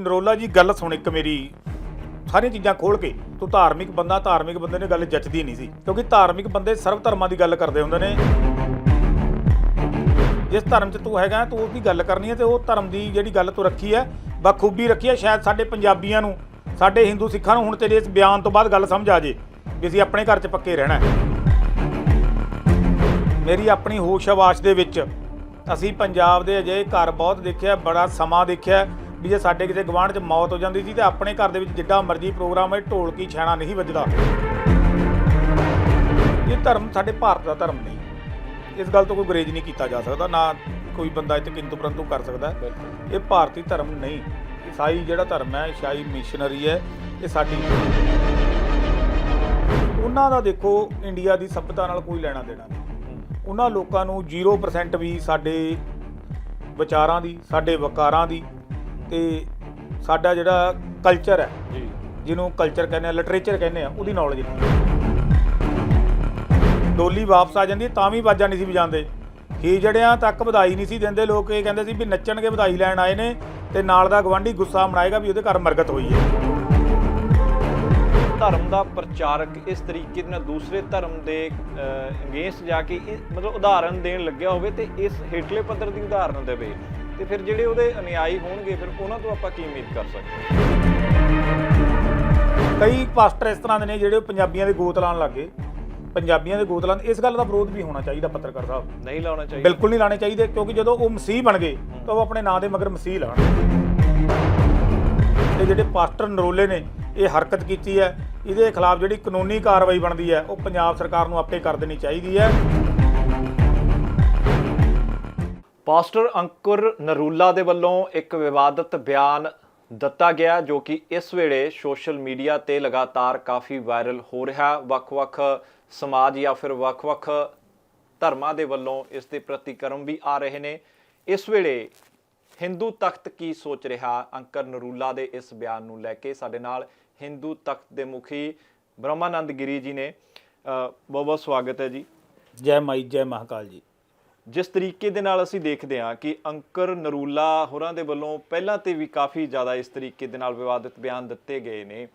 ਨਰੋਲਾ ਜੀ, ਗੱਲ ਸੁਣ ਇੱਕ ਮੇਰੀ। ਸਾਰੀਆਂ ਚੀਜ਼ਾਂ ਖੋਲ ਕੇ, ਤੂੰ ਧਾਰਮਿਕ ਬੰਦਾ, ਧਾਰਮਿਕ ਬੰਦੇ ਨੇ ਗੱਲ ਜੱਚਦੀ ਨਹੀਂ ਸੀ, ਕਿਉਂਕਿ ਧਾਰਮਿਕ ਬੰਦੇ ਸਰਵ ਧਰਮਾਂ ਦੀ ਗੱਲ ਕਰਦੇ ਹੁੰਦੇ ਨੇ। ਜਿਸ ਧਰਮ 'ਚ ਤੂੰ ਹੈਗਾ, ਤੂੰ ਉਹਦੀ ਗੱਲ ਕਰਨੀ ਹੈ ਤੇ ਉਹ ਧਰਮ ਦੀ ਜਿਹੜੀ ਗੱਲ ਤੂੰ ਰੱਖੀ ਹੈ, ਬਖੂਬੀ ਰੱਖੀ ਹੈ, ਸ਼ਾਇਦ ਸਾਡੇ ਪੰਜਾਬੀਆਂ ਨੂੰ, ਸਾਡੇ ਹਿੰਦੂ ਸਿੱਖਾਂ ਨੂੰ ਹੁਣ ਤੇਰੇ ਇਸ ਬਿਆਨ ਤੋਂ ਬਾਅਦ ਗੱਲ ਸਮਝ ਆ ਜੇ, ਵੀ ਅਸੀਂ ਆਪਣੇ ਘਰ 'ਚ ਪੱਕੇ ਰਹਿਣਾ ਹੈ। ਮੇਰੀ ਆਪਣੀ ਹੋਸ਼ ਆਵਾਸ਼ ਦੇ ਵਿੱਚ ਅਸੀਂ ਪੰਜਾਬ ਦੇ ਅਜੇ ਘਰ ਬਹੁਤ ਦੇਖਿਆ, ਬੜਾ ਸਮਾਂ ਦੇਖਿਆ ਵੀ ਜੇ ਸਾਡੇ ਕਿਸੇ ਗਵਾਂਢ 'ਚ ਮੌਤ ਹੋ ਜਾਂਦੀ ਸੀ ਤੇ ਆਪਣੇ ਘਰ ਦੇ ਵਿੱਚ ਜਿੱਡਾ ਮਰਜ਼ੀ ਪ੍ਰੋਗਰਾਮ ਹੈ ਢੋਲਕੀ ਛੈਣਾ ਨਹੀਂ ਵੱਜਦਾ। ਇਹ ਧਰਮ ਸਾਡੇ ਭਾਰਤ ਦਾ ਧਰਮ ਨਹੀਂ। ਇਸ ਗੱਲ ਤੋਂ ਕੋਈ ਗੁਰੇਜ਼ ਨਹੀਂ ਕੀਤਾ ਜਾ ਸਕਦਾ ਨਾ ਕੋਈ ਬੰਦਾ ਇੱਥੇ ਕਿੰਤੂ ਪਰੰਤੂ ਕਰ ਸਕਦਾ। ਇਹ ਭਾਰਤੀ ਧਰਮ ਨਹੀਂ। ਈਸਾਈ ਜਿਹੜਾ ਧਰਮ ਹੈ ਈਸਾਈ ਮਿਸ਼ਨਰੀ ਹੈ ਇਹ ਸਾਡੀ ਉਹਨਾਂ ਦਾ ਦੇਖੋ ਇੰਡੀਆ ਦੀ ਸਭਿਅਤਾ ਨਾਲ ਕੋਈ ਲੈਣਾ ਦੇਣਾ ਨਹੀਂ। ਉਹਨਾਂ ਲੋਕਾਂ ਨੂੰ 0% ਵੀ ਸਾਡੇ ਵਿਚਾਰਾਂ ਦੀ ਸਾਡੇ ਵਕਾਰਾਂ ਦੀ ਤੇ ਸਾਡਾ ਜਿਹੜਾ ਕਲਚਰ ਹੈ ਜੀ। ਜਿਹਨੂੰ ਕਲਚਰ ਕਹਿੰਦੇ ਆ ਲਿਟਰੇਚਰ ਕਹਿੰਦੇ ਆ ਉਹਦੀ ਨੌਲੇਜ ਨਹੀਂ ਡੋਲੀ ਵਾਪਸ ਆ ਜਾਂਦੀ ਹੈ, ਤਾਂ ਵੀ ਬਾਜਾ ਨਹੀਂ ਸੀ ਵਜਾਉਂਦੇ। ਜੜਿਆਂ ਤੱਕ ਵਧਾਈ ਨਹੀਂ ਸੀ ਦਿੰਦੇ ਲੋਕ ਇਹ ਕਹਿੰਦੇ ਸੀ ਵੀ ਨੱਚਣਗੇ ਵਧਾਈ ਲੈਣ ਆਏ ਨੇ ਤੇ ਨਾਲ ਦਾ ਗਵਾਂਢੀ ਗੁੱਸਾ ਮਨਾਏਗਾ ਵੀ ਉਹਦੇ ਘਰ ਮਰਗਤ ਹੋਈ ਹੈ। ਧਰਮ ਦਾ ਪ੍ਰਚਾਰਕ ਇਸ ਤਰੀਕੇ ਦੇ ਨਾਲ ਦੂਸਰੇ ਧਰਮ ਦੇ ਅਗੇਂਸਟ ਜਾ ਕੇ ਮਤਲਬ ਉਦਾਹਰਨ ਦੇਣ ਲੱਗਿਆ ਹੋਵੇ ਤੇ ਇਸ ਹੇਠਲੇ ਪੱਧਰ ਦੀ ਉਦਾਹਰਨ ਦੇਵੇ। ਤੇ ਫਿਰ ਜਿਹੜੇ ਉਹਦੇ ਅਨੁਯਾਈ ਹੋਣਗੇ ਫਿਰ ਉਹਨਾਂ ਤੋਂ ਆਪਾਂ ਕੀ ਉਮੀਦ ਕਰ ਸਕਦੇ ਹਾਂ? ਕਈ ਪਾਸਟਰ ਇਸ ਤਰ੍ਹਾਂ ਦੇ ਨੇ ਜਿਹੜੇ ਪੰਜਾਬੀਆਂ ਦੇ ਗੋਤ ਲਾਉਣ ਲੱਗੇ ਪੰਜਾਬੀਆਂ ਦੇ ਗੋਤ ਲਾਉਣ ਇਸ ਗੱਲ ਦਾ ਵਿਰੋਧ ਵੀ ਹੋਣਾ ਚਾਹੀਦਾ ਪੱਤਰਕਾਰ ਸਾਹਿਬ। ਨਹੀਂ ਲਾਉਣਾ ਚਾਹੀਦਾ। ਬਿਲਕੁਲ ਨਹੀਂ ਲਾਣੇ ਚਾਹੀਦੇ ਕਿਉਂਕਿ ਜਦੋਂ ਉਹ ਮਸੀਹ ਬਣ ਗਏ ਤਾਂ ਉਹ ਆਪਣੇ ਨਾਂ ਦੇ ਮਗਰ ਮਸੀਹ ਲਾਣ ਤੇ ਜਿਹੜੇ ਪਾਸਟਰ ਨਰੋਲੇ ਨੇ ਇਹ ਹਰਕਤ ਕੀਤੀ ਹੈ। ਇਹਦੇ ਖਿਲਾਫ ਜਿਹੜੀ ਕਾਨੂੰਨੀ ਕਾਰਵਾਈ ਬਣਦੀ ਹੈ ਉਹ ਪੰਜਾਬ ਸਰਕਾਰ ਨੂੰ ਆਪੇ ਕਰ ਦੇਣੀ ਚਾਹੀਦੀ ਹੈ। ਪਾਸਟਰ ਅੰਕੁਰ ਨਰੂਲਾ ਦੇ ਵੱਲੋਂ ਇੱਕ ਵਿਵਾਦਤ ਬਿਆਨ ਦਿੱਤਾ ਗਿਆ ਜੋ ਕਿ ਇਸ ਵੇਲੇ ਸੋਸ਼ਲ ਮੀਡੀਆ ਤੇ ਲਗਾਤਾਰ ਕਾਫੀ ਵਾਇਰਲ ਹੋ ਰਿਹਾ। ਵੱਖ-ਵੱਖ ਸਮਾਜ ਜਾਂ ਫਿਰ ਵੱਖ-ਵੱਖ ਧਰਮਾਂ ਦੇ ਵੱਲੋਂ ਇਸ ਦੇ ਪ੍ਰਤੀਕਰਮ ਵੀ ਆ ਰਹੇ ਨੇ। ਇਸ ਵੇਲੇ ਹਿੰਦੂ ਤਖਤ ਕੀ ਸੋਚ ਰਿਹਾ? ਅੰਕਰ ਨਰੂਲਾ ਦੇ ਇਸ ਬਿਆਨ ਨੂੰ ਲੈ ਕੇ ਸਾਡੇ ਨਾਲ ਹਿੰਦੂ ਤਖਤ ਦੇ ਮੁਖੀ ਬ੍ਰਹਮਾਨੰਦ ਗਿਰੀ ਜੀ ਨੇ। ਬਹੁਤ ਬਹੁਤ ਸਵਾਗਤ ਹੈ ਜੀ। ਜੈ ਮਾਈ, ਜੈ ਮਹਾਕਾਲ ਜੀ। ਜਿਸ ਤਰੀਕੇ ਦੇ ਨਾਲ ਅਸੀਂ ਦੇਖਦੇ ਹਾਂ ਕਿ ਅੰਕਰ ਨਰੂਲਾ ਹੋਰਾਂ ਦੇ ਵੱਲੋਂ ਪਹਿਲਾਂ ਤੇ ਵੀ ਕਾਫੀ ਜ਼ਿਆਦਾ ਇਸ ਤਰੀਕੇ ਦੇ ਨਾਲ ਵਿਵਾਦਿਤ ਬਿਆਨ ਦਿੱਤੇ ਗਏ ਨੇ।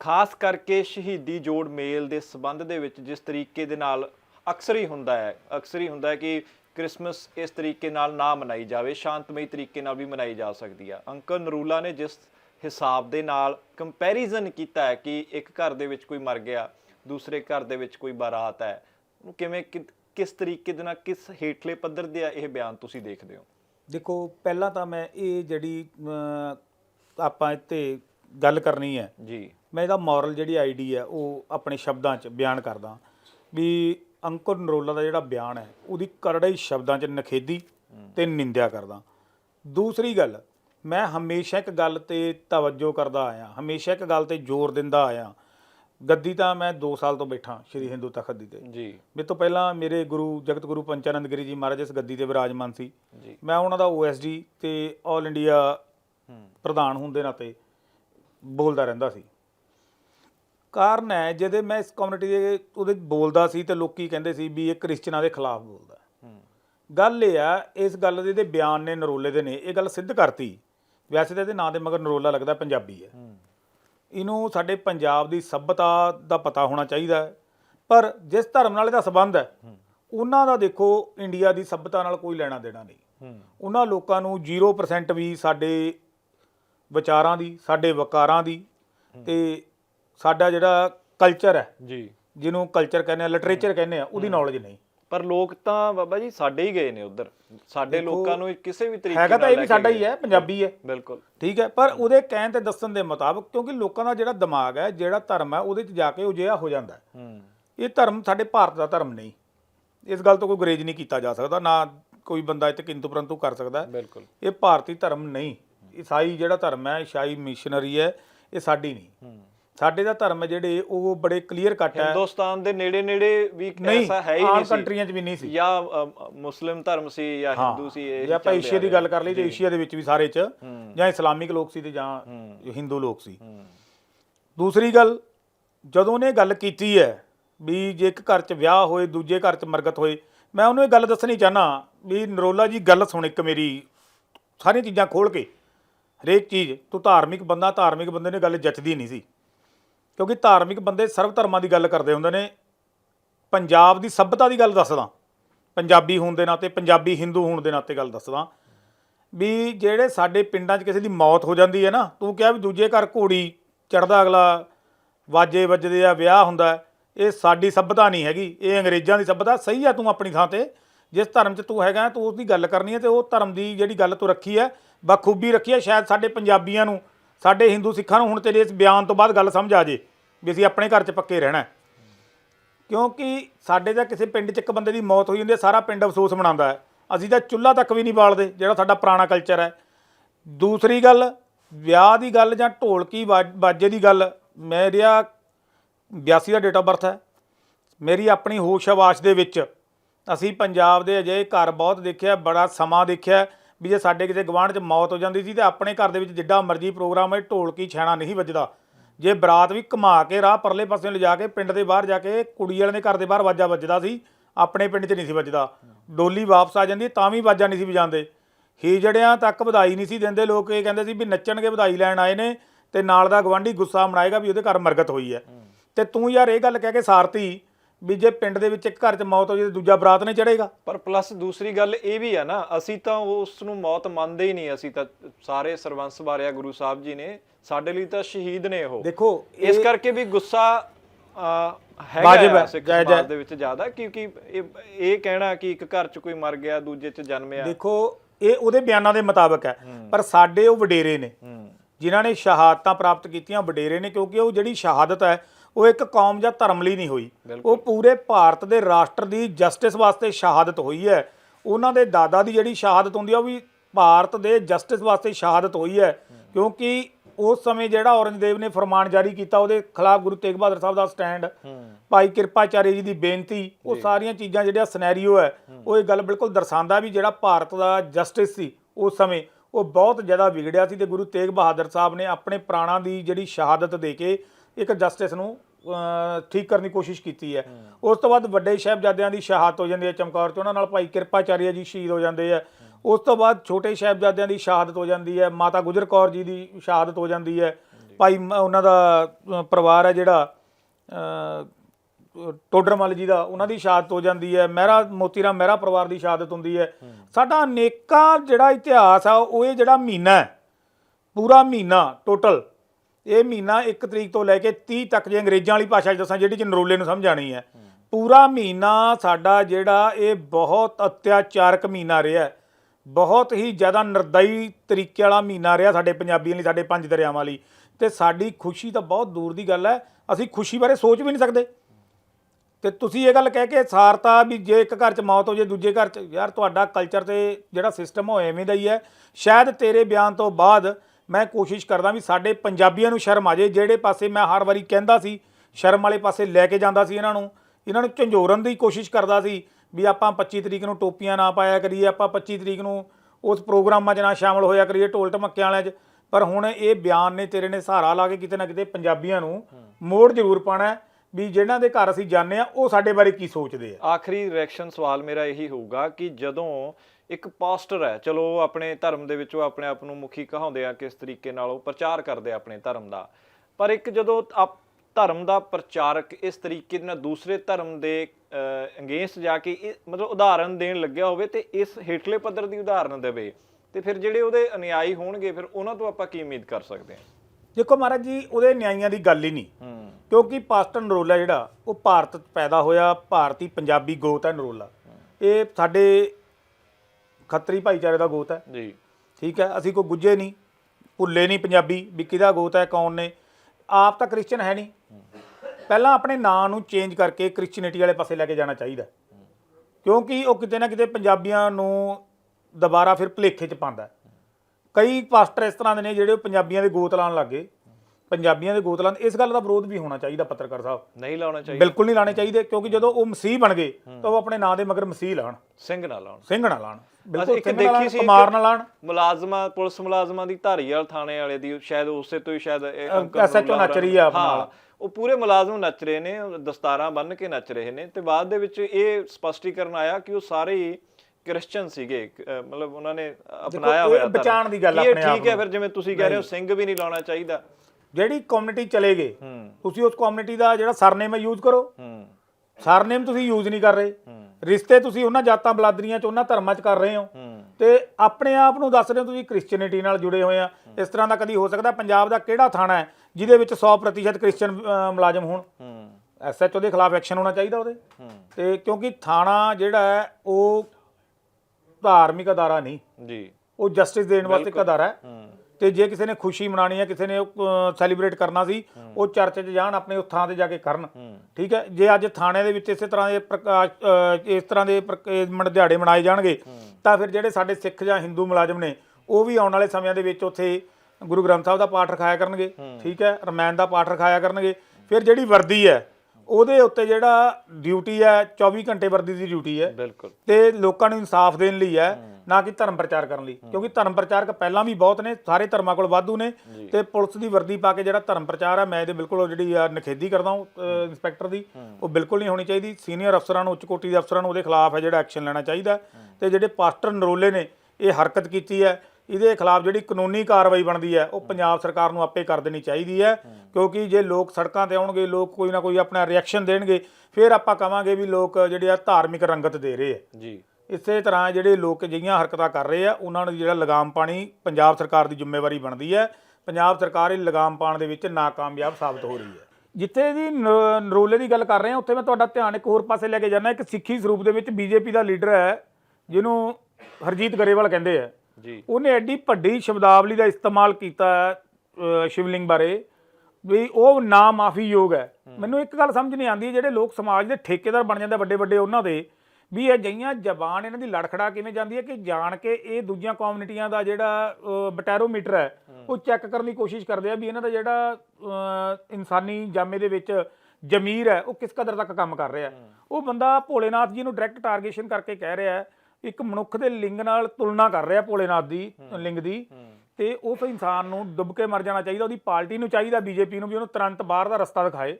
ਖਾਸ ਕਰਕੇ ਸ਼ਹੀਦੀ ਜੋੜ ਮੇਲ ਦੇ ਸਬੰਧ ਦੇ ਵਿੱਚ ਜਿਸ ਤਰੀਕੇ ਦੇ ਨਾਲ ਅਕਸਰ ਹੀ ਹੁੰਦਾ ਹੈ, ਅਕਸਰ ਹੀ ਹੁੰਦਾ ਹੈ ਕਿ ਕ੍ਰਿਸਮਸ ਇਸ ਤਰੀਕੇ ਨਾਲ ਨਾ ਮਨਾਈ ਜਾਵੇ, ਸ਼ਾਂਤਮਈ ਤਰੀਕੇ ਨਾਲ ਵੀ ਮਨਾਈ ਜਾ ਸਕਦੀ ਆ। ਅੰਕਰ ਨਰੂਲਾ ਨੇ ਜਿਸ ਹਿਸਾਬ ਦੇ ਨਾਲ ਕੰਪੈਰੀਜ਼ਨ ਕੀਤਾ ਹੈ ਕਿ ਇੱਕ ਘਰ ਦੇ ਵਿੱਚ ਕੋਈ ਮਰ ਗਿਆ, ਦੂਸਰੇ ਘਰ ਦੇ ਵਿੱਚ ਕੋਈ ਬਾਰਾਤ ਹੈ, ਉਹਨੂੰ ਕਿਵੇਂ ਕਿ- ਕਿਸ ਤਰੀਕੇ ਦੇ ਨਾਲ ਕਿਸ ਹੇਠਲੇ ਪੱਧਰ ਦੇ ਇਹ ਬਿਆਨ ਤੁਸੀਂ ਦੇਖਦੇ ਹੋ? ਦੇਖੋ ਪਹਿਲਾਂ ਤਾਂ ਮੈਂ ਇਹ ਜਿਹੜੀ ਅਮ, ਆਪਾਂ ਇੱਥੇ ਗੱਲ ਕਰਨੀ ਹੈ ਜੀ। ਮੈਂ ਇਹਦਾ ਮੋਰਲ ਜਿਹੜੀ ਆਈਡੀ ਹੈ ਉਹ ਆਪਣੇ ਸ਼ਬਦਾਂ 'ਚ ਬਿਆਨ ਕਰਦਾ। ਵੀ ਅੰਕੁਰ ਨਰੋਲਾ ਦਾ ਜਿਹੜਾ ਬਿਆਨ ਹੈ ਉਹਦੀ ਕਰੜੇ ਹੀ ਸ਼ਬਦਾਂ 'ਚ ਨਖੇਦੀ ਤੇ ਨਿੰਦਿਆ ਕਰਦਾ। ਦੂਸਰੀ ਗੱਲ ਮੈਂ ਹਮੇਸ਼ਾ ਇੱਕ ਗੱਲ ਤੇ ਤਵੱਜੋ ਕਰਦਾ ਆਇਆ ਹਮੇਸ਼ਾ ਇੱਕ ਗੱਲ ਤੇ ਜ਼ੋਰ ਦਿੰਦਾ ਆਇਆ। ਗੱਦੀ ਤਾਂ ਮੈਂ 2 ਸਾਲ ਤੋਂ ਬੈਠਾ ਸ਼੍ਰੀ ਹਿੰਦੂ ਤਖਤ ਦੀ ਤੇ। ਜੀ। ਮੇਰੇ ਤੋਂ ਪਹਿਲਾਂ ਮੇਰੇ ਗੁਰੂ ਜਗਤ ਗੁਰੂ ਪੰਚਾਨੰਦ ਗਿਰੀ ਜੀ ਮਹਾਰਾਜ ਇਸ ਗੱਦੀ ਤੇ ਵਿਰਾਜਮਾਨ ਸੀ। ਜੀ। ਮੈਂ ਉਹਨਾਂ ਦਾ ਓਐਸਡੀ ਤੇ 올 ਇੰਡੀਆ ਪ੍ਰਧਾਨ ਹੋਣ ਦੇ ਨਾਤੇ ਬੋਲਦਾ ਰਹਿੰਦਾ ਸੀ। ਕਾਰਨ ਹੈ ਜਿਹਦੇ ਮੈਂ ਇਸ ਕਮਿਊਨਿਟੀ ਦੇ ਉਹਦੇ ਬੋਲਦਾ ਸੀ ਤੇ ਲੋਕੀ ਕਹਿੰਦੇ ਸੀ ਵੀ ਇਹ ਕ੍ਰਿਸਚਨਾਂ ਦੇ ਖਿਲਾਫ ਬੋਲਦਾ ਗੱਲ ਇਹ ਆ ਇਸ ਗੱਲ ਦੇ ਇਹਦੇ ਬਿਆਨ ਨੇ ਨਰੋਲੇ ਦੇ ਨੇ ਇਹ ਗੱਲ ਸਿੱਧ ਕਰਤੀ। ਵੈਸੇ ਤਾਂ ਇਹਦੇ ਨਾਂ ਦੇ ਮਗਰ ਨਰੋਲਾ ਲੱਗਦਾ ਪੰਜਾਬੀ ਹੂੰ। ਇਹਨੂੰ ਸਾਡੇ ਪੰਜਾਬ ਦੀ ਸਭਿਅਤਾ ਦਾ ਪਤਾ ਹੋਣਾ ਚਾਹੀਦਾ ਹੈ। ਪਰ ਜਿਸ ਧਰਮ ਨਾਲ ਇਹਦਾ ਸੰਬੰਧ ਹੈ ਉਹਨਾਂ ਦਾ ਦੇਖੋ ਇੰਡੀਆ ਦੀ ਸਭਿਅਤਾ ਨਾਲ ਕੋਈ ਲੈਣਾ ਦੇਣਾ ਨਹੀਂ। ਉਹਨਾਂ ਲੋਕਾਂ ਨੂੰ 0% ਵੀ ਸਾਡੇ ਵਿਚਾਰਾਂ ਦੀ ਸਾਡੇ ਵਕਾਰਾਂ ਦੀ ਤੇ ਸਾਡਾ ਜਿਹੜਾ ਕਲਚਰ ਹੈ ਜੀ। ਜਿਹਨੂੰ ਕਲਚਰ ਕਹਿੰਦੇ ਆ ਲਿਟਰੇਚਰ ਕਹਿੰਦੇ ਆ ਉਹਦੀ ਨੌਲੇਜ ਨਹੀਂ। ਪਰ ਲੋਕ ਤਾਂ ਬਾਬਾ ਜੀ ਸਾਡੇ ਹੀ ਗਏ ਨੇ ਉਧਰ। ਸਾਡੇ ਲੋਕਾਂ ਨੂੰ ਕਿਸੇ ਵੀ ਤਰੀਕੇ ਹੈਗਾ ਤਾਂ ਨਾਲ ਇਹ ਵੀ ਸਾਡਾ ਹੀ। ਹੈ ਪੰਜਾਬੀ ਹੈ। ਬਿਲਕੁਲ। ਠੀਕ ਹੈ ਪਰ ਉਹਦੇ ਕਹਿਣ ਤੇ ਦੱਸਣ ਦੇ ਮੁਤਾਬਕ ਕਿਉਂਕਿ ਲੋਕਾਂ ਦਾ ਜਿਹੜਾ ਦਿਮਾਗ ਹੈ ਜਿਹੜਾ ਧਰਮ ਹੈ ਉਹਦੇ 'ਚ ਜਾ ਕੇ ਉਹ ਜਿਹਾ ਹੋ ਜਾਂਦਾ ਹੈ। ਇਹ ਧਰਮ ਸਾਡੇ ਭਾਰਤ ਦਾ ਧਰਮ ਨਹੀਂ। ਇਸ ਗੱਲ ਤੋਂ ਕੋਈ ਗੁਰੇਜ਼ ਨਹੀਂ ਕੀਤਾ ਜਾ ਸਕਦਾ ਨਾ ਕੋਈ ਬੰਦਾ ਇੱਥੇ ਕਿੰਤੂ ਪਰੰਤੂ ਕਰ ਸਕਦਾ। ਬਿਲਕੁਲ। ਇਹ ਭਾਰਤੀ ਧਰਮ ਨਹੀਂ। ਈਸਾਈ ਜਿਹੜਾ ਧਰਮ ਹੈ ਈਸਾਈ ਮਿਸ਼ਨਰੀ ਹੈ ਇਹ ਸਾਡੀ ਨਹੀਂ। ਹੂੰ। ਸਾਡੇ ਦਾ ਧਰਮ ਜਿਹੜੇ ਉਹ ਬੜੇ ਕਲੀਅਰ ਕੱਟ ਹੈ। ਹਿੰਦੁਸਤਾਨ ਦੇ ਨੇੜੇ ਨੇੜੇ ਵੀ ਐਸਾ ਹੈ ਹੀ ਨਹੀਂ ਸੀ। ਕੰਟਰੀਆਂ 'ਚ ਵੀ ਨਹੀਂ ਸੀ। ਜਾਂ ਮੁਸਲਿਮ ਧਰਮ ਸੀ ਜਾਂ ਹਿੰਦੂ ਸੀ ਇਹ ਜੇ ਆਪਾਂ ਏਸ਼ੀਆ ਦੀ ਗੱਲ ਕਰ ਲਈ ਤੇ ਏਸ਼ੀਆ ਦੇ ਵਿੱਚ ਵੀ ਸਾਰੇ 'ਚ ਜਾਂ ਇਸਲਾਮਿਕ ਲੋਕ ਸੀ ਤੇ ਜਾਂ। ਹਿੰਦੂ ਲੋਕ ਸੀ। ਦੂਸਰੀ ਗੱਲ ਜਦੋਂ ਉਹਨੇ ਗੱਲ ਕੀਤੀ ਹੈ ਵੀ ਜੇ ਇੱਕ ਘਰ 'ਚ ਵਿਆਹ ਹੋਏ ਦੂਜੇ ਘਰ 'ਚ ਮਰਗਤ ਹੋਏ ਮੈਂ ਉਹਨੂੰ ਇਹ ਗੱਲ ਦੱਸਣੀ ਚਾਹਨਾ ਵੀ ਨਰੋਲਾ ਜੀ ਗੱਲ ਸੁਣ ਇੱਕ ਮੇਰੀ ਸਾਰੀਆਂ ਚੀਜ਼ਾਂ ਖੋਲ ਕੇ। ਹਰੇਕ ਚੀਜ਼ ਤੂੰ ਧਾਰਮਿਕ ਬੰਦਾ ਧਾਰਮਿਕ ਬੰਦੇ ਨੇ ਗੱਲ ਜੱਚਦੀ ਨਹੀਂ ਸੀ। ਕਿਉਂਕਿ ਧਾਰਮਿਕ ਬੰਦੇ ਸਰਵ ਧਰਮਾਂ ਦੀ ਗੱਲ ਕਰਦੇ ਹੁੰਦੇ ਨੇ। ਪੰਜਾਬ ਦੀ ਸੱਭਿਅਤਾ ਦੀ ਗੱਲ ਦੱਸਦਾ। ਪੰਜਾਬੀ ਹੋਣ ਦੇ ਨਾਤੇ ਪੰਜਾਬੀ ਹਿੰਦੂ ਹੋਣ ਦੇ ਨਾਤੇ ਗੱਲ ਦੱਸਦਾ। ਵੀ ਜਿਹੜੇ ਸਾਡੇ ਪਿੰਡਾਂ 'ਚ ਕਿਸੇ ਦੀ ਮੌਤ ਹੋ ਜਾਂਦੀ ਹੈ ਨਾ, ਤੂੰ ਕਿਹਾ ਵੀ ਦੂਜੇ ਘਰ ਘੋੜੀ ਚੜਦਾ ਅਗਲਾ, ਵਾਜੇ ਵੱਜਦੇ ਆ, ਵਿਆਹ ਹੁੰਦਾ ਇਹ ਸਾਡੀ ਸੱਭਿਅਤਾ ਨਹੀਂ ਹੈਗੀ, ਇਹ ਅੰਗਰੇਜ਼ਾਂ ਦੀ ਸੱਭਿਅਤਾ ਸਹੀ ਆ ਤੂੰ ਆਪਣੀ ਥਾਂ ਤੇ। ਜਿਸ ਧਰਮ 'ਚ ਤੂੰ ਹੈਗਾ, ਤੂੰ ਉਸ ਦੀ ਗੱਲ ਕਰਨੀ ਹੈ ਤੇ ਉਹ ਧਰਮ ਦੀ ਜਿਹੜੀ ਗੱਲ ਤੂੰ ਰੱਖੀ ਹੈ, ਬਖੂਬੀ ਰੱਖੀ ਹੈ, ਸ਼ਾਇਦ ਸਾਡੇ ਪੰਜਾਬੀਆਂ ਨੂੰ, ਸਾਡੇ ਹਿੰਦੂ ਸਿੱਖਾਂ ਨੂੰ ਹੁਣ ਤੇਰੇ ਇਸ ਬਿਆਨ ਤੋਂ ਬਾਅਦ ਗੱਲ ਸਮਝ ਆ ਜੇ। ਵੀ ਅਸੀਂ ਆਪਣੇ ਘਰ 'ਚ ਪੱਕੇ ਰਹਿਣਾ ਹੈ। ਕਿਉਂਕਿ ਸਾਡੇ ਤਾਂ ਕਿਸੇ ਪਿੰਡ 'ਚ ਇੱਕ ਬੰਦੇ ਦੀ ਮੌਤ ਹੋਈ ਹੁੰਦੀ ਹੈ, ਸਾਰਾ ਪਿੰਡ ਅਫਸੋਸ ਮਨਾਉਂਦਾ ਹੈ। ਅਸੀਂ ਤਾਂ ਚੁੱਲ੍ਹਾ ਤੱਕ ਵੀ ਨਹੀਂ ਬਾਲਦੇ, ਜਿਹੜਾ ਸਾਡਾ ਪੁਰਾਣਾ ਕਲਚਰ ਹੈ। ਦੂਸਰੀ ਗੱਲ, ਵਿਆਹ ਦੀ ਗੱਲ ਜਾਂ ਢੋਲਕੀ ਵਾ- ਬਾਜੇ ਦੀ ਗੱਲ, ਮੇਰਿਆ 82 ਦਾ ਡੇਟ ਆਫ ਬਰਥ ਹੈ। ਮੇਰੀ ਆਪਣੀ ਹੋਸ਼ ਆਵਾਸ਼ ਦੇ ਵਿੱਚ ਅਸੀਂ ਪੰਜਾਬ ਦੇ ਅਜੇ ਘਰ ਬਹੁਤ ਦੇਖਿਆ, ਬੜਾ ਸਮਾਂ ਦੇਖਿਆ ਵੀ ਜੇ ਸਾਡੇ ਕਿਸੇ ਗਵਾਂਢ 'ਚ ਮੌਤ ਹੋ ਜਾਂਦੀ ਸੀ ਤੇ ਆਪਣੇ ਘਰ ਦੇ ਵਿੱਚ ਜਿੱਡਾ ਮਰਜ਼ੀ ਪ੍ਰੋਗਰਾਮ ਹੋਏ ਢੋਲਕੀ, ਛੈਣਾ ਨਹੀਂ ਵੱਜਦਾ। ਜੇ ਬਰਾਤ ਵੀ ਘੁਮਾ ਕੇ ਰਾਹ ਪਰਲੇ ਪਾਸੇ ਲਿਜਾ ਕੇ ਪਿੰਡ ਦੇ ਬਾਹਰ ਜਾ ਕੇ ਕੁੜੀ ਵਾਲੇ ਦੇ ਘਰ ਦੇ ਬਾਹਰ ਵਾਜਾ ਵੱਜਦਾ ਸੀ ਆਪਣੇ ਪਿੰਡ 'ਚ ਨਹੀਂ ਸੀ ਵੱਜਦਾ। ਡੋਲੀ ਵਾਪਸ ਆ ਜਾਂਦੀ ਤਾਂ ਵੀ ਵਾਜਾ ਨਹੀਂ ਸੀ ਵਜਾਉਂਦੇ। ਹੀਜੜਿਆਂ ਤੱਕ ਵਧਾਈ ਨਹੀਂ ਸੀ ਦਿੰਦੇ ਲੋਕ ਇਹ ਕਹਿੰਦੇ ਸੀ ਵੀ ਨੱਚਣਗੇ ਵਧਾਈ ਲੈਣ ਆਏ ਨੇ ਤੇ ਨਾਲ ਦਾ ਗਵਾਂਢੀ ਗੁੱਸਾ ਮਨਾਏਗਾ ਵੀ ਉਹਦੇ ਘਰ ਮਰਗਤ ਹੋਈ ਹੈ। ਤੇ ਤੂੰ ਯਾਰ ਇਹ ਗੱਲ ਕਹਿ ਕੇ ਸਾਰਤੀ ਵੀ ਜੇ ਪਿੰਡ ਦੇ ਵਿੱਚ ਇੱਕ ਘਰ 'ਚ ਮੌਤ ਹੋ ਜੇ ਤੇ ਦੂਜਾ ਬਰਾਤ ਨੇ ਚੜੇਗਾ ਪਰ ਪਲੱਸ ਦੂਸਰੀ ਗੱਲ ਇਹ ਵੀ ਆ ਨਾ ਅਸੀਂ ਤਾਂ ਉਸ ਨੂੰ ਮੌਤ ਮੰਨਦੇ ਹੀ ਨਹੀਂ ਅਸੀਂ ਤਾਂ ਸਾਰੇ ਸਰਵੰਸ ਬਾਰਿਆ ਗੁਰੂ ਸਾਹਿਬ ਜੀ ਨੇ ਸਾਡੇ ਲਈ ਤਾਂ ਸ਼ਹੀਦ ਨੇ ਉਹ। ਦੇਖੋ ਇਸ ਕਰਕੇ ਵੀ ਗੁੱਸਾ ਅਹ, ਵਾਜਿਬ ਹੈਗਾ ਹੈ, ਸਿੱਖ ਜਾਇਜ਼ ਸਮਾਜ ਹੈ। ਦੇ ਵਿੱਚ ਜ਼ਿਆਦਾ ਕਿਉਂਕਿ ਇਹ ਇਹ ਕਹਿਣਾ ਕਿ ਇੱਕ ਘਰ 'ਚ ਕੋਈ ਮਰ ਗਿਆ ਦੂਜੇ 'ਚ ਜਨਮਿਆ। ਦੇਖੋ ਇਹ ਉਹਦੇ ਬਿਆਨਾਂ ਦੇ ਮੁਤਾਬਕ ਹੈ ਪਰ ਸਾਡੇ ਉਹ ਵਡੇਰੇ ਨੇ ਹੂੰ। ਜਿਨ੍ਹਾਂ ਨੇ ਸ਼ਹਾਦਤਾਂ ਪ੍ਰਾਪਤ ਕੀਤੀਆਂ ਵਡੇਰੇ ਨੇ ਕਿਉਂਕਿ ਉਹ ਜਿਹੜੀ ਸ਼ਹਾਦਤ ਹੈ ਉਹ ਇੱਕ ਕੌਮ ਜਾਂ ਧਰਮ ਲਈ ਨਹੀਂ ਹੋਈ। ਉਹ ਪੂਰੇ ਭਾਰਤ ਦੇ ਰਾਸ਼ਟਰ ਦੀ ਜਸਟਿਸ ਵਾਸਤੇ ਸ਼ਹਾਦਤ ਹੋਈ ਹੈ। ਉਹਨਾਂ ਦੇ ਦਾਦਾ ਦੀ ਜਿਹੜੀ ਸ਼ਹਾਦਤ ਹੁੰਦੀ ਆ ਉਹ ਵੀ ਭਾਰਤ ਦੇ ਜਸਟਿਸ ਵਾਸਤੇ ਸ਼ਹਾਦਤ ਹੋਈ ਹੈ। ਕਿਉਂਕਿ ਉਸ ਸਮੇਂ ਜਿਹੜਾ ਔਰੰਗਜ਼ੇਬ ਨੇ ਫਰਮਾਨ ਜਾਰੀ ਕੀਤਾ ਉਹਦੇ ਖਿਲਾਫ ਗੁਰੂ ਤੇਗ ਬਹਾਦਰ ਸਾਹਿਬ ਦਾ ਸਟੈਂਡ ਭਾਈ ਕਿਰਪਾਚਾਰੀ ਜੀ ਦੀ ਬੇਨਤੀ ਉਹ ਸਾਰੀਆਂ ਚੀਜ਼ਾਂ ਜਿਹੜਾ ਸਿਨੈਰੀਓ ਹੈ। ਉਹ ਇਹ ਗੱਲ ਬਿਲਕੁਲ ਦਰਸਾਉਂਦਾ ਵੀ ਜਿਹੜਾ ਭਾਰਤ ਦਾ ਜਸਟਿਸ ਸੀ ਉਸ ਸਮੇਂ ਉਹ ਬਹੁਤ ਜ਼ਿਆਦਾ ਵਿਗੜਿਆ ਸੀ ਤੇ ਗੁਰੂ ਤੇਗ ਬਹਾਦਰ ਸਾਹਿਬ ਨੇ ਆਪਣੇ ਪ੍ਰਾਣਾਂ ਦੀ ਜਿਹੜੀ ਸ਼ਹਾਦਤ ਦੇ ਕੇ ਇੱਕ ਜਸਟਿਸ ਨੂੰ ਠੀਕ ਕਰਨ ਦੀ ਕੋਸ਼ਿਸ਼ ਕੀਤੀ ਹੈ। ਉਸ ਤੋਂ ਬਾਅਦ ਵੱਡੇ ਸਾਹਿਬਜ਼ਾਦਿਆਂ ਦੀ ਸ਼ਹਾਦਤ ਹੋ ਜਾਂਦੀ ਹੈ ਚਮਕੌਰ 'ਚ ਉਹਨਾਂ ਨਾਲ ਭਾਈ ਕਿਰਪਾਚਾਰੀਆ ਜੀ ਸ਼ਹੀਦ ਹੋ ਜਾਂਦੇ ਆ। ਉਸ ਤੋਂ ਬਾਅਦ ਛੋਟੇ ਸਾਹਿਬਜ਼ਾਦਿਆਂ ਦੀ ਸ਼ਹਾਦਤ ਹੋ ਜਾਂਦੀ ਹੈ। ਮਾਤਾ ਗੁਜਰ ਕੌਰ ਜੀ ਦੀ ਸ਼ਹਾਦਤ ਹੋ ਜਾਂਦੀ ਹੈ। ਭਾਈ ਮ- ਉਹਨਾਂ ਦਾ ਪਰਿਵਾਰ ਹੈ ਜਿਹੜਾ ਟੋਡਰਮਲ ਜੀ ਦਾ, ਉਹਨਾਂ ਦੀ ਸ਼ਹਾਦਤ ਹੋ ਜਾਂਦੀ ਹੈ। ਮਹਿਰਾ, ਮੋਤੀਰਾਮ ਮਹਿਰਾ ਪਰਿਵਾਰ ਦੀ ਸ਼ਹਾਦਤ ਹੁੰਦੀ ਹੈ। ਸਾਡਾ ਅਨੇਕਾਂ ਜਿਹੜਾ ਇਤਿਹਾਸ ਆ, ਉਹ ਇਹ ਜਿਹੜਾ ਮਹੀਨਾ ਹੈ, ਪੂਰਾ ਮਹੀਨਾ ਟੋਟਲ ਇਹ ਮਹੀਨਾ 1 ਤਰੀਕ ਤੋਂ ਲੈ ਕੇ 30 ਤੱਕ ਜੇ ਅੰਗਰੇਜ਼ਾਂ ਵਾਲੀ ਭਾਸ਼ਾ 'ਚ ਦੱਸਾਂ, ਜਿਹੜੀ ਚ ਨਰੋਲੇ ਨੂੰ ਸਮਝਾਣੀ ਹੈ। ਪੂਰਾ ਮਹੀਨਾ ਸਾਡਾ ਜਿਹੜਾ ਇਹ ਬਹੁਤ ਅਤਿਆਚਾਰਕ ਮਹੀਨਾ ਰਿਹਾ ਬਹੁਤ ਹੀ ਜ਼ਿਆਦਾ ਨਿਰਦਈ ਤਰੀਕੇ ਵਾਲਾ ਮਹੀਨਾ ਰਿਹਾ ਸਾਡੇ ਪੰਜਾਬੀਆਂ ਲਈ, ਸਾਡੇ ਪੰਜ ਦਰਿਆਵਾਂ ਲਈ। ਤੇ ਸਾਡੀ ਖੁਸ਼ੀ ਤਾਂ ਬਹੁਤ ਦੂਰ ਦੀ ਗੱਲ ਹੈ। ਅਸੀਂ ਖੁਸ਼ੀ ਬਾਰੇ ਸੋਚ ਵੀ ਨਹੀਂ ਸਕਦੇ। ਤੇ ਤੁਸੀਂ ਇਹ ਗੱਲ ਕਹਿ ਕੇ ਸਾਰਤਾ ਵੀ ਜੇ ਇੱਕ ਘਰ 'ਚ ਮੌਤ ਹੋ ਜੇ, ਦੂਜੇ ਘਰ 'ਚ, ਯਾਰ ਤੁਹਾਡਾ ਕਲਚਰ ਤੇ ਜਿਹੜਾ ਸਿਸਟਮ ਉਹ ਐਵੇਂ ਦਾ ਹੀ ਹੈ। ਸ਼ਾਇਦ ਤੇਰੇ ਬਿਆਨ ਤੋਂ ਬਾਅਦ ਮੈਂ ਕੋਸ਼ਿਸ਼ ਕਰਦਾ ਵੀ ਸਾਡੇ ਪੰਜਾਬੀਆਂ ਨੂੰ ਸ਼ਰਮ ਆ ਜੇ ਜਿਹੜੇ ਪਾਸੇ ਮੈਂ ਹਰ ਵਾਰੀ ਕਹਿੰਦਾ ਸੀ ਸ਼ਰਮ ਵਾਲੇ ਪਾਸੇ ਲੈ ਕੇ ਜਾਂਦਾ ਸੀ ਇਹਨਾਂ ਨੂੰ ਇਹਨਾਂ ਨੂੰ ਝੰਜੋਰਨ ਦੀ ਕੋਸ਼ਿਸ਼ ਕਰਦਾ ਸੀ ਵੀ ਆਪਾਂ 25 ਤਰੀਕ ਨੂੰ ਟੋਪੀਆਂ ਨਾ ਪਾਇਆ ਕਰੀਏ ਆਪਾਂ 25 ਤਰੀਕ ਨੂੰ ਉਸ ਪ੍ਰੋਗਰਾਮਾਂ 'ਚ ਨਾ ਸ਼ਾਮਲ ਹੋਇਆ ਕਰੀਏ ਢੋਲ ਢਮੱਕਿਆਂ ਵਾਲਿਆਂ 'ਚ ਪਰ ਹੁਣ ਇਹ ਬਿਆਨ ਨੇ ਤੇਰੇ ਨੇ ਸਹਾਰਾ ਲਾ ਕੇ ਕਿਤੇ ਨਾ ਕਿਤੇ ਪੰਜਾਬੀਆਂ ਨੂੰ ਮੋੜ ਜ਼ਰੂਰ ਪਾਣਾ ਵੀ ਜਿਹਨਾਂ ਦੇ ਘਰ ਅਸੀਂ ਜਾਂਦੇ ਆ ਉਹ ਸਾਡੇ ਬਾਰੇ ਕੀ ਸੋਚਦੇ ਆ। ਆਖਰੀ ਰਿਐਕਸ਼ਨ ਸਵਾਲ ਮੇਰਾ ਇਹੀ ਹੋਊਗਾ ਕਿ ਜਦੋਂ ਇੱਕ ਪਾਸਟਰ ਹੈ। ਚਲੋ ਉਹ ਆਪਣੇ ਧਰਮ ਦੇ ਵਿੱਚ ਉਹ ਆਪਣੇ ਆਪ ਨੂੰ ਮੁਖੀ ਕਹਾਉਂਦੇ ਆ ਕਿਸ ਤਰੀਕੇ ਨਾਲ ਉਹ ਪ੍ਰਚਾਰ ਕਰਦੇ ਆ ਆਪਣੇ ਧਰਮ ਦਾ। ਪਰ ਇੱਕ ਜਦੋਂ ਆਪ ਧਰਮ ਦਾ ਪ੍ਰਚਾਰਕ ਇਸ ਤਰੀਕੇ ਨਾਲ ਦੂਸਰੇ ਧਰਮ ਦੇ ਅਗੇਂਸਟ ਜਾ ਕੇ ਇਹ ਮਤਲਬ ਉਦਾਹਰਨ ਦੇਣ ਲੱਗਿਆ ਹੋਵੇ ਤੇ ਇਸ ਹੇਠਲੇ ਪੱਧਰ ਦੀ ਉਦਾਹਰਨ ਦੇਵੇ ਤੇ ਫਿਰ ਜਿਹੜੇ ਉਹਦੇ ਅਨੁਯਾਈ ਹੋਣਗੇ ਫਿਰ ਉਹਨਾਂ ਤੋਂ ਆਪਾਂ ਕੀ ਉਮੀਦ ਕਰ ਸਕਦੇ ਹਾਂ? ਦੇਖੋ ਮਹਾਰਾਜ ਜੀ ਉਹਦੇ ਨਿਆਈਆਂ ਦੀ ਗੱਲ ਹੀ ਨਹੀਂ। ਕਿਉਂਕਿ ਪਾਸਟਰ ਨਰੋਲਾ ਜਿਹੜਾ ਉਹ ਭਾਰਤ 'ਚ ਪੈਦਾ ਹੋਇਆ ਭਾਰਤੀ ਪੰਜਾਬੀ ਗੋਤ ਹੈ ਨਰੋਲਾ। ਇਹ ਸਾਡੇ ਖੱਤਰੀ ਭਾਈਚਾਰੇ ਦਾ ਗੋਤ ਹੈ। ਜੀ। ਠੀਕ ਹੈ ਅਸੀਂ ਕੋਈ ਗੁੱਜੇ ਨਹੀਂ ਭੁੱਲੇ ਨਹੀਂ ਪੰਜਾਬੀ ਵੀ ਕਿਹਦਾ ਗੋਤ ਹੈ ਕੌਣ ਨੇ। ਆਪ ਤਾਂ ਕ੍ਰਿਸਚੀਅਨ ਹੈ ਨਹੀਂ। ਪਹਿਲਾਂ ਆਪਣੇ ਨਾਂ ਨੂੰ ਚੇਂਜ ਕਰਕੇ ਕ੍ਰਿਸਚੀਅਨਿਟੀ ਵਾਲੇ ਪਾਸੇ ਲੈ ਕੇ ਜਾਣਾ ਚਾਹੀਦਾ ਕਿਉਂਕਿ ਉਹ ਕਿਤੇ ਨਾ ਕਿਤੇ ਪੰਜਾਬੀਆਂ ਨੂੰ ਦੁਬਾਰਾ ਫਿਰ ਭੁਲੇਖੇ 'ਚ ਪਾਉਂਦਾ। ਕਈ ਪਾਸਟਰ ਇਸ ਤਰ੍ਹਾਂ ਦੇ ਨੇ ਜਿਹੜੇ ਉਹ ਪੰਜਾਬੀਆਂ ਦੇ ਗੋਤ ਲਾਉਣ ਲੱਗੇ ਪੰਜਾਬੀਆਂ ਦੇ ਗੋਤ ਲਾਉਣ ਇਸ ਗੱਲ ਦਾ ਵਿਰੋਧ ਵੀ ਹੋਣਾ ਚਾਹੀਦਾ ਪੱਤਰਕਾਰ ਸਾਹਿਬ। ਨਹੀਂ ਲਾਉਣਾ ਚਾਹੀਦਾ। ਬਿਲਕੁਲ ਨਹੀਂ ਲਾਣੇ ਚਾਹੀਦੇ ਕਿਉਂਕਿ ਜਦੋਂ ਉਹ ਮਸੀਹ ਬਣ ਗਏ ਤਾਂ ਉਹ ਆਪਣੇ ਨਾਂ ਦੇ ਮਗਰ ਮਸੀਹ ਲਾਣ ਸਿੰਘ ਨਾ ਲਾਉਣ। ਸਿੰਘ ਨਾ ਲਾਣ ਬਿਲਕੁਲ ਇੱਕ ਦੇਖੀ ਸੀ ਕੁਮਾਰ ਨਾ ਲਾਣ ਮੁਲਾਜ਼ਮਾਂ ਪੁਲਿਸ ਮੁਲਾਜ਼ਮਾਂ ਦੀ ਧਾਰੀਵਾਲ ਥਾਣੇ ਵਾਲੇ ਦੀ ਸ਼ਾਇਦ ਉਸੇ ਤੋਂ ਹੀ ਸ਼ਾਇਦ ਇਹ ਅੰਕਲ ਨੂਰਲਾ ਨੱਚ ਰਹੀ ਆ ਨਾਲ। ਉਹ ਪੂਰੇ ਮੁਲਾਜ਼ਮ ਨੱਚ ਰਹੇ ਨੇ ਦਸਤਾਰਾਂ ਬੰਨ੍ਹ ਕੇ ਨੱਚ ਰਹੇ ਨੇ ਤੇ ਬਾਅਦ ਦੇ ਵਿੱਚ ਇਹ ਸਪਸ਼ਟੀਕਰਨ ਆਇਆ ਕਿ ਉਹ ਸਾਰੇ ਹੀ ਕ੍ਰਿਸਚੀਅਨ ਸੀਗੇ ਮਤਲਬ ਉਹਨਾਂ ਨੇ ਅਪਣਾਇਆ ਹੋਇਆ। ਬਚਾਉਣ ਦੀ ਗੱਲ ਆਪਣੇ ਆਪ ਠੀਕ ਹੈ। ਫਿਰ ਜਿਵੇਂ ਤੁਸੀਂ ਕਹਿ ਰਹੇ ਹੋ ਸਿੰਘ ਵੀ ਨਹੀਂ ਲਾਉਣਾ ਚਾਹੀਦਾ। ਜਿਹੜੀ ਕਮਿਊਨਿਟੀ ਚਲੇ ਗਏ ਤੁਸੀਂ ਉਸ ਕਮਿਊਨਿਟੀ ਦਾ ਜਿਹੜਾ ਸਰਨੇਮ ਹੈ ਯੂਜ਼ ਕਰੋ। ਸਰਨੇਮ ਤੁਸੀਂ ਯੂਜ਼ ਨਹੀਂ ਕਰ ਰਹੇ। ਰਿਸ਼ਤੇ ਤੁਸੀਂ ਉਹਨਾਂ ਜਾਤਾਂ ਬਲਾਦਰੀਆਂ ਚ ਉਹਨਾਂ ਧਰਮਾਂ ਚ ਕਰ ਰਹੇ ਹੋ। ਤੇ ਆਪਣੇ ਆਪ ਨੂੰ ਦੱਸ ਰਹੇ ਹੋ ਤੁਸੀਂ ਕ੍ਰਿਸਚੀਅਨਿਟੀ ਨਾਲ ਜੁੜੇ ਹੋਏ ਆ। ਇਸ ਤਰ੍ਹਾਂ ਦਾ ਕਦੀ ਹੋ ਸਕਦਾ ਪੰਜਾਬ ਦਾ ਕਿਹੜਾ ਥਾਣਾ ਹੈ ਜਿਹਦੇ ਵਿੱਚ 100% ਕ੍ਰਿਸਚੀਅਨ ਮੁਲਾਜ਼ਮ ਹੋਣ? ਐਸਐਚਓ ਦੇ ਖਿਲਾਫ ਐਕਸ਼ਨ ਹੋਣਾ ਚਾਹੀਦਾ ਉਹਦੇ। ਤੇ ਕਿਉਂਕਿ ਥਾਣਾ ਜਿਹੜਾ ਹੈ ਉਹ ਧਾਰਮਿਕ ਅਦਾਰਾ ਨਹੀਂ। ਜੀ। ਉਹ ਜਸਟਿਸ ਦੇਣ ਵਾਸਤੇ ਇੱਕ ਅਦਾਰਾ ਹੂੰ। ਤੇ ਜੇ ਕਿਸੇ ਨੇ ਖੁਸ਼ੀ ਮਨਾਣੀ ਹੈ ਕਿਸੇ ਨੇ ਸੈਲੀਬ੍ਰੇਟ ਕਰਨਾ ਸੀ ਉਹ ਚਰਚ 'ਚ ਜਾਣ ਆਪਣੇ ਉਸ ਥਾਂ ਤੇ ਜਾ ਕੇ ਕਰਨ। ਠੀਕ ਹੈ? ਜੇ ਅੱਜ ਥਾਣੇ ਦੇ ਵਿੱਚ ਇਸੇ ਤਰ੍ਹਾਂ ਦੇ ਪ੍ਰਕਾਸ਼ ਇਸ ਤਰ੍ਹਾਂ ਦੇ ਮਨ ਦਿਹਾੜੇ ਮਨਾਏ ਜਾਣਗੇ ਤਾਂ ਫਿਰ ਜਿਹੜੇ ਸਾਡੇ ਸਿੱਖ ਜਾਂ ਹਿੰਦੂ ਮੁਲਾਜ਼ਮ ਨੇ ਉਹ ਵੀ ਆਉਣ ਵਾਲੇ ਸਮਿਆਂ ਦੇ ਵਿੱਚ ਉੱਥੇ ਗੁਰੂ ਗ੍ਰੰਥ ਸਾਹਿਬ ਦਾ ਪਾਠ ਰਖਾਇਆ ਕਰਨਗੇ। ਠੀਕ ਹੈ? ਰਮਾਇਣ ਦਾ ਪਾਠ ਰਖਾਇਆ ਕਰਨਗੇ। ਫਿਰ ਜਿਹੜੀ ਵਰਦੀ ਹੈ ਉਹਦੇ ਉੱਤੇ ਜਿਹੜਾ ਡਿਊਟੀ ਹੈ 24 ਘੰਟੇ ਵਰਦੀ ਦੀ ਡਿਊਟੀ ਹੈ। ਬਿਲਕੁਲ। ਤੇ ਲੋਕਾਂ ਨੂੰ ਇਨਸਾਫ ਦੇਣ ਲਈ ਹੈ ਨਾ ਕਿ ਧਰਮ ਪ੍ਰਚਾਰ ਕਰਨ ਲਈ। ਕਿਉਂਕਿ ਧਰਮ ਪ੍ਰਚਾਰਕ ਪਹਿਲਾਂ ਵੀ ਬਹੁਤ ਨੇ ਸਾਰੇ ਧਰਮਾਂ ਕੋਲ ਵਾਧੂ ਨੇ। ਤੇ ਪੁਲਿਸ ਦੀ ਵਰਦੀ ਪਾ ਕੇ ਜਿਹੜਾ ਧਰਮ ਪ੍ਰਚਾਰ ਹੈ ਮੈਂ ਇਹਦੇ ਬਿਲਕੁਲ ਜਿਹੜੀ ਆ ਨਖੇਦੀ ਕਰਦਾ ਹਾਂ ਇੰਸਪੈਕਟਰ ਦੀ ਉਹ ਬਿਲਕੁਲ ਨਹੀਂ ਹੋਣੀ ਚਾਹੀਦੀ। ਸੀਨੀਅਰ ਅਫਸਰਾਂ ਨੂੰ ਉੱਚ ਕੋਟੀ ਦੇ ਅਫਸਰਾਂ ਨੂੰ ਉਹਦੇ ਖਿਲਾਫ ਹੈ ਜਿਹੜਾ ਐਕਸ਼ਨ ਲੈਣਾ ਚਾਹੀਦਾ। ਤੇ ਜਿਹੜੇ ਪਾਸਟਰ ਨਰੋਲੇ ਨੇ ਇਹ ਹਰਕਤ ਕੀਤੀ ਹੈ। ਇਹਦੇ ਖਿਲਾਫ ਜਿਹੜੀ ਕਾਨੂੰਨੀ ਕਾਰਵਾਈ ਬਣਦੀ ਹੈ ਉਹ ਪੰਜਾਬ ਸਰਕਾਰ ਨੂੰ ਆਪੇ ਕਰ ਦੇਣੀ ਚਾਹੀਦੀ ਹੈ। ਕਿਉਂਕਿ ਜੇ ਲੋਕ ਸੜਕਾਂ ਤੇ ਆਉਣਗੇ ਲੋਕ ਕੋਈ ਨਾ ਕੋਈ ਆਪਣਾ ਰਿਐਕਸ਼ਨ ਦੇਣਗੇ ਫਿਰ ਆਪਾਂ ਕਵਾਂਗੇ ਵੀ ਲੋਕ ਜਿਹੜੇ ਆ ਧਾਰਮਿਕ ਰੰਗਤ ਦੇ ਰਹੇ ਆ। ਜੀ। ਇਸੇ ਤਰ੍ਹਾਂ ਜਿਹੜੇ ਲੋਕ ਜਿਹੀਆਂ ਹਰਕਤਾਂ ਕਰ ਰਹੇ ਆ ਉਹਨਾਂ ਨੂੰ ਜਿਹੜਾ ਲਗਾਮ ਪਾਣੀ ਪੰਜਾਬ ਸਰਕਾਰ ਦੀ ਜ਼ਿੰਮੇਵਾਰੀ ਬਣਦੀ ਹੈ। ਪੰਜਾਬ ਸਰਕਾਰ ਇਹ ਲਗਾਮ ਪਾਉਣ ਦੇ ਵਿੱਚ ਨਾਕਾਮਯਾਬ ਸਾਬਤ ਹੋ ਰਹੀ ਹੈ। ਜਿੱਥੇ ਦੀ ਨਰੋਲੇ ਦੀ ਗੱਲ ਕਰ ਰਹੇ ਹਾਂ ਉੱਥੇ ਮੈਂ ਤੁਹਾਡਾ ਧਿਆਨ ਇੱਕ ਹੋਰ ਪਾਸੇ ਲੈ ਕੇ ਜਾਣਾ ਇੱਕ ਸਿੱਖੀ ਸਰੂਪ ਦੇ ਵਿੱਚ ਬੀਜੇਪੀ ਦਾ ਲੀਡਰ ਹੈ ਜਿਹਨੂੰ ਹਰਜੀਤ ਗਰੇਵਾਲ ਕਹਿੰਦੇ ਆ। ਜੀ। ਉਹਨੇ ਐਡੀ ਵੱਡੀ ਸ਼ਬਦਾਵਲੀ ਦਾ ਇਸਤੇਮਾਲ ਕੀਤਾ ਸ਼ਿਵਲਿੰਗ ਬਾਰੇ ਵੀ ਉਹ ਨਾ ਮਾਫੀ ਯੋਗ ਹੈ। ਮੈਨੂੰ ਇੱਕ ਗੱਲ ਸਮਝ ਨਹੀਂ ਆਉਂਦੀ ਜਿਹੜੇ ਲੋਕ ਸਮਾਜ ਦੇ ਠੇਕੇਦਾਰ ਬਣ ਜਾਂਦੇ ਵੱਡੇ ਵੱਡੇ ਉਹਨਾਂ ਦੇ ਵੀ ਇਹ ਜਈਆਂ ਜ਼ਬਾਨ ਇਹਨਾਂ ਦੀ ਲੜਖੜਾ ਕਿਵੇਂ ਜਾਂਦੀ ਹੈ ਕਿ ਜਾਣ ਕੇ ਇਹ ਦੂਜੀਆਂ ਕਮਿਊਨਿਟੀਆਂ ਦਾ ਜਿਹੜਾ ਬਟੈਰੋਮੀਟਰ ਹੈ ਉਹ ਚੈੱਕ ਕਰਨ ਦੀ ਕੋਸ਼ਿਸ਼ ਕਰਦੇ ਆ ਵੀ ਇਹਨਾਂ ਦਾ ਜਿਹੜਾ ਇਨਸਾਨੀ ਜਾਮੇ ਦੇ ਵਿੱਚ ਜ਼ਮੀਰ ਹੈ ਉਹ ਕਿਸ ਕਦਰ ਤੱਕ ਕੰਮ ਕਰ ਰਿਹਾ। ਉਹ ਬੰਦਾ ਭੋਲੇਨਾਥ ਜੀ ਨੂੰ ਡਾਇਰੈਕਟ ਟਾਰਗੇਸ਼ਨ ਕਰਕੇ ਕਹਿ ਰਿਹਾ ਹੈ ਇੱਕ ਮਨੁੱਖ ਦੇ ਲਿੰਗ ਨਾਲ ਤੁਲਨਾ ਕਰ ਰਿਹਾ ਭੋਲੇਨਾਥ ਦੀ ਲਿੰਗ ਦੀ। ਤੇ ਉਸ ਇਨਸਾਨ ਨੂੰ ਡੁੱਬ ਕੇ ਮਰ ਜਾਣਾ ਚਾਹੀਦਾ ਉਹਦੀ ਪਾਰਟੀ ਨੂੰ ਚਾਹੀਦਾ ਬੀਜੇਪੀ ਨੂੰ ਵੀ ਉਹਨੂੰ ਤੁਰੰਤ ਬਾਹਰ ਦਾ ਰਸਤਾ ਦਿਖਾਏ।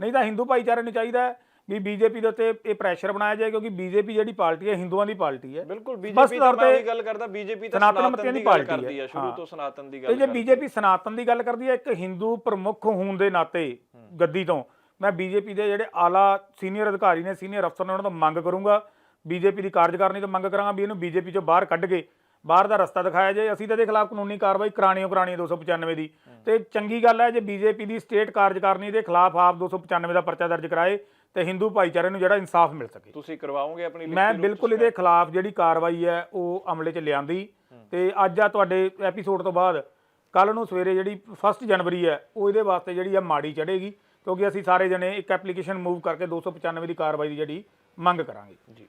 ਨਹੀਂ ਤਾਂ ਹਿੰਦੂ ਭਾਈਚਾਰੇ ਨੂੰ ਚਾਹੀਦਾ ਵੀ ਬੀਜੇਪੀ ਦੇ ਉੱਤੇ ਇਹ ਪ੍ਰੈਸ਼ਰ ਬਣਾਇਆ ਜਾਏ ਕਿਉਂਕਿ ਬੀਜੇਪੀ ਜਿਹੜੀ ਪਾਰਟੀ ਹੈ ਹਿੰਦੂਆਂ ਦੀ ਪਾਰਟੀ ਹੈ। ਬਿਲਕੁਲ ਬੀਜੇਪੀ ਤਾਂ ਮੈਂ ਤੇ ਗੱਲ ਕਰਦਾ ਬੀਜੇਪੀ ਤਾਂ ਸਨਾਤਨ ਦੀ ਗੱਲ ਪਾਰਟੀ ਕਰਦੀ ਹੈ। ਸ਼ੁਰੂ। ਤੋਂ ਸਨਾਤਨ ਦੀ ਤੇ ਗੱਲ ਜੇ ਬੀਜੇਪੀ ਸਨਾਤਨ ਦੀ ਗੱਲ ਕਰਦੀ ਹੈ ਇੱਕ ਹਿੰਦੂ ਪ੍ਰਮੁੱਖ ਹੋਣ ਦੇ ਨਾਤੇ ਗੱਦੀ ਤੋਂ ਮੈਂ ਬੀਜੇਪੀ ਦੇ ਜਿਹੜੇ ਆਲਾ ਸੀਨੀਅਰ ਅਧਿਕਾਰੀ ਨੇ ਸੀਨੀਅਰ ਅਫਸਰ ਨੇ ਉਹਨਾਂ ਤੋਂ ਮੰਗ ਕਰੂੰਗਾ ਬੀਜੇਪੀ ਦੀ ਕਾਰਜਕਾਰਨੀ ਤੋਂ ਮੰਗ ਕਰਾਂਗਾ ਵੀ ਇਹਨੂੰ ਬੀਜੇਪੀ ਚੋਂ ਬਾਹਰ ਕੱਢ ਕੇ ਬਾਹਰ ਦਾ ਰਸਤਾ ਦਿਖਾਇਆ ਜਾਏ। ਅਸੀਂ ਤਾਂ ਇਹਦੇ ਖਿਲਾਫ ਕਾਨੂੰਨੀ ਕਾਰਵਾਈ ਕਰਾਣੀ ਓ ਕਰਾਣੀ ਹੈ 295 ਦੀ। ਤੇ ਚੰਗੀ ਗੱਲ ਹੈ ਜੇ ਬੀਜੇਪੀ ਦੀ ਸਟੇਟ ਕਾਰਜਕਾਰਨੀ ਦੇ ਖਿਲਾਫ ਆਪ 295 ਦਾ ਪਰਚਾ ਦਰਜ ਕਰਾਏ ਤੇ ਹਿੰਦੂ ਭਾਈਚਾਰੇ ਨੂੰ ਜਿਹੜਾ ਇਨਸਾਫ ਮਿਲ ਸਕੇ। ਤੁਸੀਂ ਕਰਵਾਓਗੇ ਆਪਣੀ ਮੈਂ ਬਿਲਕੁਲ ਇਹਦੇ ਖਿਲਾਫ ਜਿਹੜੀ ਕਾਰਵਾਈ ਹੈ ਉਹ ਅਮਲੇ 'ਚ ਲਿਆਂਦੀ। ਤੇ ਅੱਜ ਆ ਤੁਹਾਡੇ ਐਪੀਸੋਡ ਤੋਂ ਬਾਅਦ ਕੱਲ ਨੂੰ ਸਵੇਰੇ ਜਿਹੜੀ 1 ਜਨਵਰੀ ਹੈ ਉਹ ਇਹਦੇ ਵਾਸਤੇ ਜਿਹੜੀ ਆ ਮਾੜੀ ਚੜੇਗੀ ਕਿਉਂਕਿ ਅਸੀਂ ਸਾਰੇ ਜਣੇ ਇੱਕ ਐਪਲੀਕੇਸ਼ਨ ਮੂਵ ਕਰਕੇ 295 ਦੀ ਕਾਰਵਾਈ ਦੀ ਜਿਹੜੀ ਮੰਗ ਕਰਾਂਗੇ। ਜੀ।